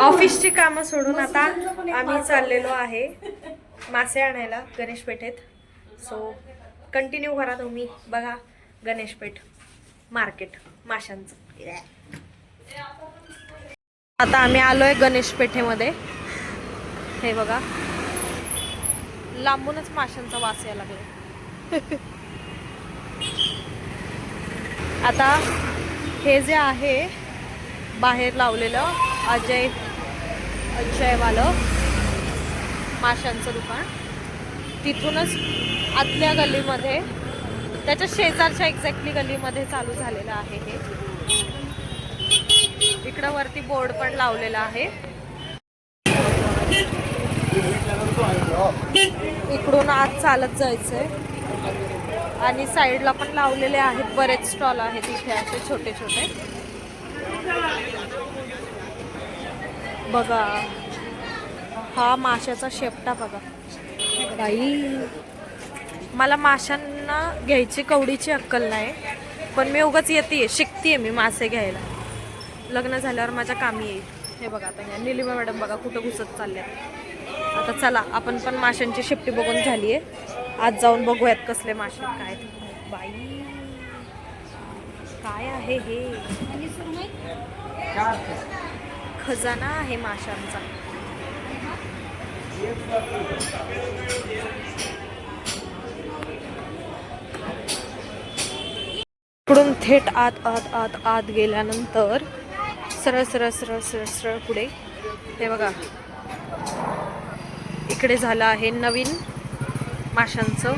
ऑफिसची कामं सोडून आता आम्ही चाललेलो आहे. मासे आणायला गणेश पेठेत. सो कंटिन्यू करा तुम्ही. बघा गणेश पेठ मार्केट माशांचं. आता आम्ही आलोय गणेश पेठेमध्ये. हे बघा. लांबूनच माशांचा वास यायला लागला आता हे जे आहे बाहेर लावलेलं अजय अजयवालं माशांचं दुकान. तिथूनच आतल्या गल्लीमध्ये त्याच्या शेजारच्या एक्झॅक्टली गल्लीमध्ये चालू झालेलं आहे हे. इकडं वरती बोर्ड पण लावलेला आहे. इकडून आत चालत जायचंय. आणि साईडला पण लावलेले आहेत बरेच स्टॉल आहेत इथे असे छोटे छोटे बघा हा माशाचा शेपटा बघा. बाई. मला माशांना घ्यायची कवडीची अक्कल नाही पण मी उगाच येते शिकतीये मी मासे घ्यायला. लग्न झाल्यावर माझ्या कामी येईल. हे बघा आता ह्या निलिमा मॅडम बघा कुठं घुसत चालल्या. आता चला आपण पण माशांची शिफ्टी बघून झाली आहे आज जाऊन बघूयात कसले मासे काय. बाई काय आहे हे? खजाना आहे माशांचा. इकडून थेट आत आत आत आत गेल्यानंतर सरळ सरळ सरळ सरळ सरळ पुढे. हे बघा. इकडे झालं आहे नवीन माशांचं.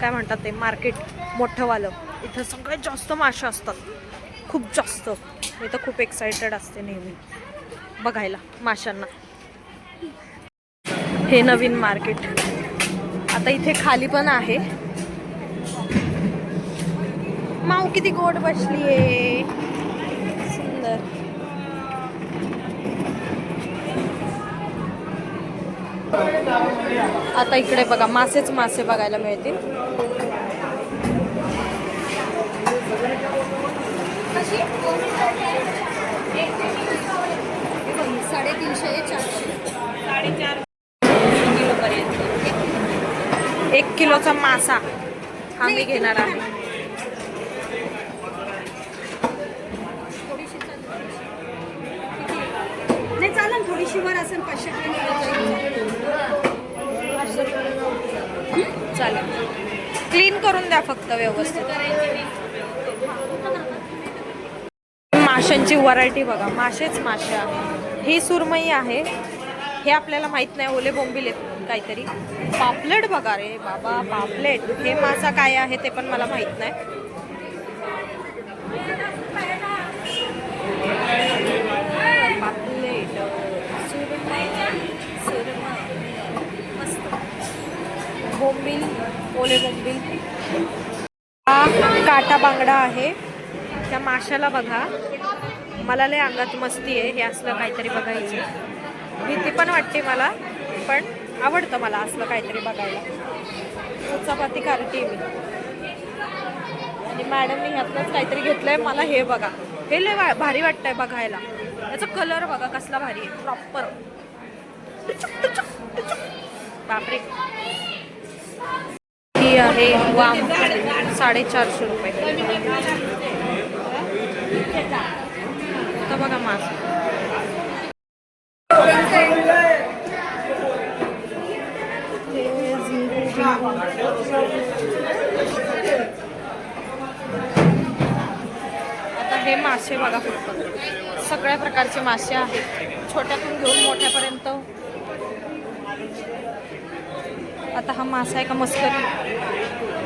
काय म्हणतात ते? मार्केट मोठंवालं. इथं सगळ्यात जास्त मासे असतात. खूप जास्त. मी तर खूप एक्सायटेड असते नेहमी बघायला माशांना. हे नवीन मार्केट. आता इथे खाली पण आहे. माऊ किती गोड बसली आहे सुंदर. आता इकडे बघा मासेच मासे बघायला मिळतील. साडेतीनशे चारशे. साडेचार किलोचा मासा हा मी घेणार आहे. नाही चालेल थोडीशी वर असेल पाचशे चालेल. क्लीन करून द्या फक्त व्यवस्थित. माशांची व्हरायटी बघा. मासेच मासे आहे ही सुरमई आहे. हे आपल्याला माहीत नाही. ओले बोंबील आहेत. काहीतरी पापलेट बघा रे बाबा पापलेट. हे मासा काय आहे ते पण मला माहीत नाही. पापलेट मस्त. बोंबील ओले बोंबील. हा काटा बांगडा आहे. त्या माशाला बघा. मला लय अंगात मस्ती आहे हे असलं काहीतरी बघायचं. भीती पण वाटते मला पण आवडतं मला असलं काहीतरी बघायला. चपाती कारटी मी. आणि मॅडमने ह्यातलंच काहीतरी घेतलंय मला हे बघा. हे लय वा- भारी वाटतंय बघायला. याचा कलर बघा कसला भारी आहे. प्रॉपर बापरे. ही आहे वाम. साडेचारशे रुपये. तर बघा मास आता हे मासे बघा. फक्त सगळ्या प्रकारचे मासे आहेत. छोट्यातून घेऊन मोठ्यापर्यंत. आता हा मासा आहे का मस्करी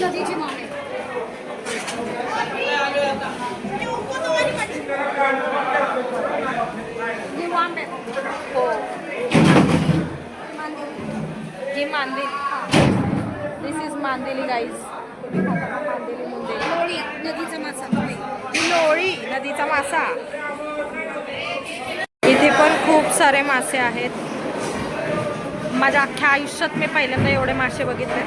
नदीची माने हे वाम लांब आहे हो मांदेली. दिस इज मांदेली गाईज मांदेली मुंदेली लोळी नदीचा मासा. लोळी नदीचा मासा. इथे पण खूप सारे मासे आहेत. माझ्या अख्ख्या आयुष्यात मी पहिल्यांदा एवढे मासे बघितले.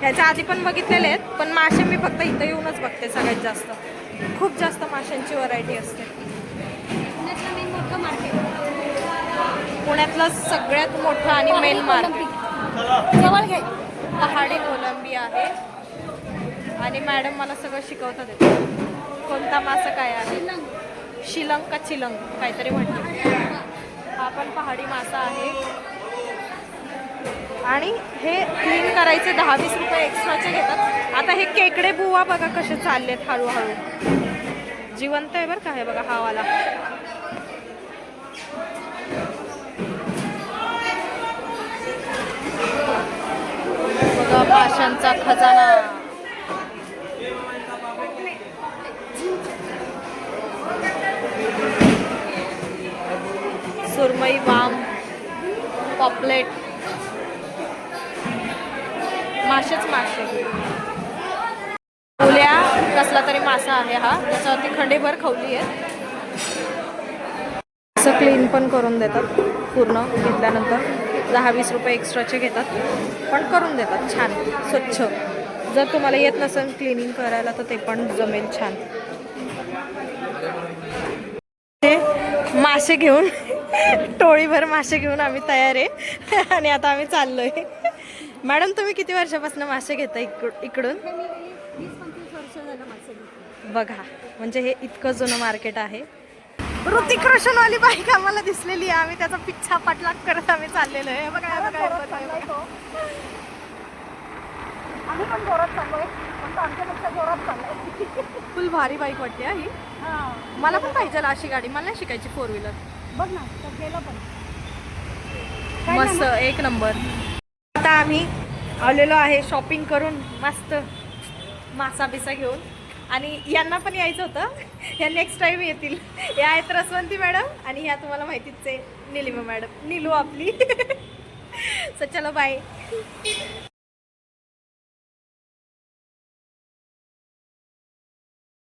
ह्याच्या आधी पण बघितलेले आहेत पण मासे मी फक्त इथं येऊनच बघते सगळ्यात जास्त. खूप जास्त माशांची व्हरायटी असते. पुण्यातलं सगळ्यात मोठं आणि मेन मार्केट जवळ घे. पहाडी कोलंबी आहे. आणि मॅडम मला सगळं शिकवतात कोणता मासा काय आहे? शिलंग का चिलंग? काहीतरी म्हटलं हा पण पहाडी मासा आहे. आणि हे क्लीन करायचे दहा वीस रुपये एक्स्ट्राचे घेतात. आता हे केकडे बुवा बघा कसे चाललेत हळूहळू. जिवंत आहे बरं का हे बघा हा वाला पैशांचा खजाना. सुरमई वाम पॉपलेट. मासेच मासे. खवल्या कसला तरी मासा आहे हा. त्याच्यावरती खंडेभर खवली आहे. असं क्लीन पण करून देतात पूर्ण घेतल्यानंतर. दहा वीस रुपये एक्स्ट्राचे घेतात. पण करून देतात छान. स्वच्छ. जर तुम्हाला येत नसेल क्लिनिंग करायला तर ते पण जमेल छान. ते मासे घेऊन टोळीभर मासे घेऊन आम्ही तयार आहे. आणि आता आम्ही चाललोय. मॅडम तुम्ही किती वर्षापासून मासे घेता इकड इकडून. बघा म्हणजे हे इतकं जुनं मार्केट आहे. ऋतिक रोशनवाली बाईक आम्हाला दिसलेली आहे. आम्ही त्याचा पिच्छा पाठलाग करत आम्ही चाललेलो आहे. बघा बघा. आम्ही पण जोरात चाललोय. पण तो आमच्यापेक्षा जोरात चाललोय. फुल भारी बाईक वाटते हा मला पण पाहिजे अशी गाडी. मला नाही शिकायची फोर व्हीलर बघ ना गेला पण. मस्त एक नंबर आता आम्ही आलेलो आहे शॉपिंग करून. मस्त मासा बिसा घेऊन. आणि यांना पण यायचं होतं. ह्या नेक्स्ट टाईम येतील. या आहेत रसवंती मॅडम आणि ह्या तुम्हाला माहितीच आहे निलिमा मॅडम. निलू आपली. सो चलो बाय